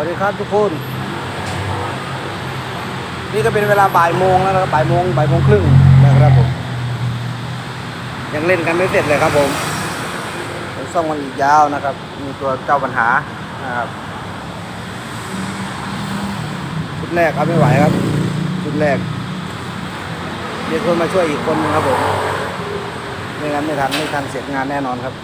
วัสดีครับทุกคน นี่ก็เป็นเวลาบ่ายโมงแล้วนะครับบ่ายโมงบ่ายโมงครึ่งนะครับผม ยังเล่นกันไม่เสร็จเลยครับผมยังซ่อมกันอีกยาวนะครับ มีตัวเจ้าปัญหานะครับชุดแรกครับไม่ไหวครับชุดแรกเรียกคนมาช่วยอีกคนนึงครับผมไม่งั้นไม่ทันไม่ทันเสร็จงานแน่นอนครับ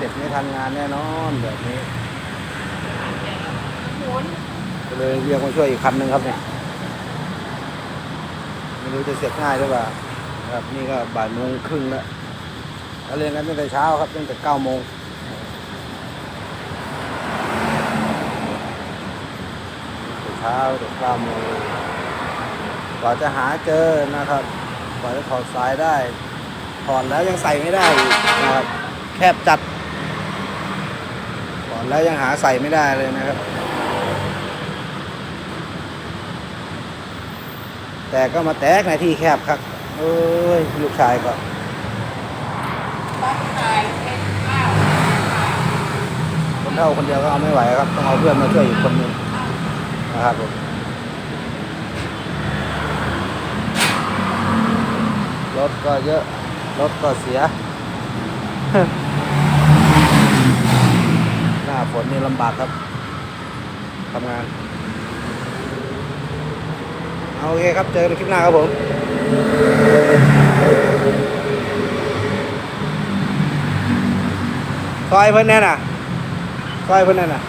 เสร็จไม่ทันงานแน่นอนแบบนี้ก็เลยเรียกมาช่วยอีกคันหนึ่งครับเนี่ยไม่รู้จะเสร็จง่ายหรือเปล่าครับนี่ก็บ่ายโมงครึ่งแล้วก็เรียนกันตั้งแต่เช้าครับตั้งแต่เก้าโมงตั้งแต่เช้าตั้งแต่เก้าโมงกว่าจะหาเจอนะครับกว่าจะถอดสายได้ถอดแล้วยังใส่ไม่ได้อีกนะครับ แคบจัดก่อน แล้วยังหาใส่ไม่ได้เลยนะครับ แต่ก็มาแตกในที่แคบครับเอ้ยลูกชายก็คนเท่าคนเดียวก็เอาไม่ไหวครับ ต้องเอาเพื่อนมาช่วยอีกคนหนึงนะครับผมรถก็เยอะ รถก็เสีย นนี่ลำบากครับทำงานเอาโอเคครับ เจอกันคลิปหน้าครับผมซอยเพิ่นแน่น่ะซอยเพิ่นแน่น่ะ